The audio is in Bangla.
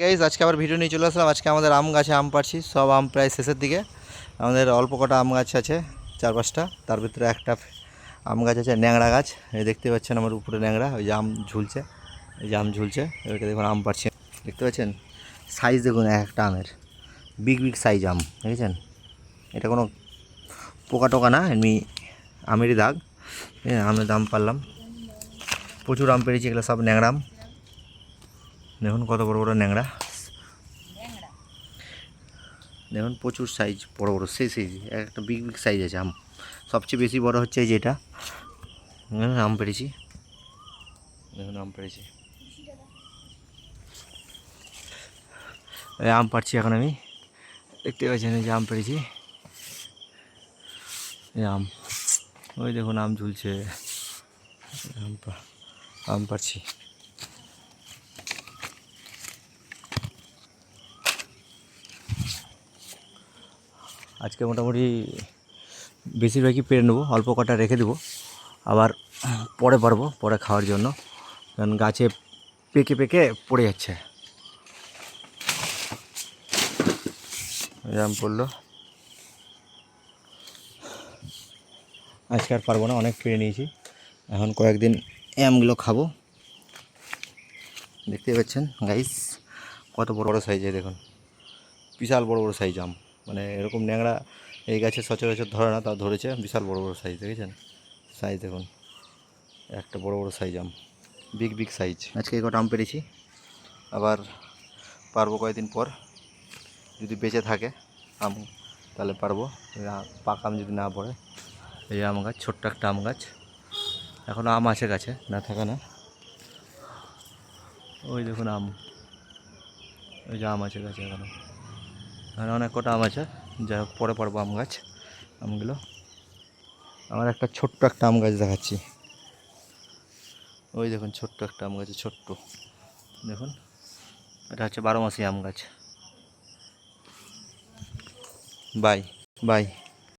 গাইজ আজকে আবার ভিডিও নিয়ে চলে আসলাম। আজকে আমাদের আম গাছে আম পাড়ছি, সব আম প্রায় শেষের দিকে। আমাদের অল্প কটা আম গাছ আছে, চার পাঁচটা। তার ভিতরে একটা আম গাছ আছে ন্যাংরা গাছ। এই দেখতে পাচ্ছেন আমার উপরে ন্যাংরা ওই যে আম ঝুলছে। এই যে আম ঝুলছে ওইটা দেখুন আম পাড়ছি। দেখতে পাচ্ছেন? সাইজ দেখুন, এক একটা আমের। বিগ বিগ সাইজ আম, দেখেছেন? এটা কোনো পোকা টোকা না, এমনি আমেরই দাগ। আমের দাম পারলাম প্রচুর আম পেরেছি এগুলো সব ন্যাংরা আম। দেখুন কত বড় বড় ন্যাংরা দেখুন প্রচুর সাইজ বড় বড় সেই সাইজ একটা বিগ বিগ সাইজ আছে আম। সবচেয়ে বেশি বড় হচ্ছে যেটা। দেখুন আম পেরেছি দেখুন আম পেরেছি আম পাড়ছি এখন আমি। দেখতে পাচ্ছেন যে আম পেরেছি এই আম। ওই দেখুন আম ঝুলছে। আম আম পাড়ছি। আজকে মোটামুটি বেশিরভাগই পেরে নেব, অল্প কটা রেখে দেবো। আবার পরে পারব, পরে খাওয়ার জন্য। কারণ গাছে পেকে পেকে পড়ে যাচ্ছে। এরকম পড়ল আজকে আর পারব না, অনেক পেরে নিয়েছি। এখন কয়েকদিন এই আমগুলো খাব। দেখতে পাচ্ছেন গাইস কত বড় বড় সাইজে দেখুন। বিশাল বড় বড় সাইজ আম। মানে এরকম ন্যাংরা এই গাছে সচরাচর ধরে না তা ধরেছে বিশাল বড় বড় সাইজ দেখেছেন? সাইজ দেখুন। একটা বড় বড় সাইজ আম। বিগ বিগ সাইজ আজকে এই কটা আম পেরেছি? আবার পারব কয়েকদিন পর। যদি বেঁচে থাকে আম তাহলে পারব। পাকা আম যদি না পড়ে এই আম গাছ ছোট্ট একটা আম গাছ। এখনও আম আছে গাছে না থাকে না। ওই দেখুন আম। ওই যে আম আছে গাছে এখনও এখানে অনেক কটা আম আছে। হোক, পরে পরব আম গাছ, আমগুলো। আমার একটা ছোট্ট একটা আম গাছ দেখাচ্ছি। ওই দেখুন, ছোট্ট একটা আম গাছ, ছোট্ট। দেখুন, এটা হচ্ছে বারো মাসি আম গাছ। Bye bye.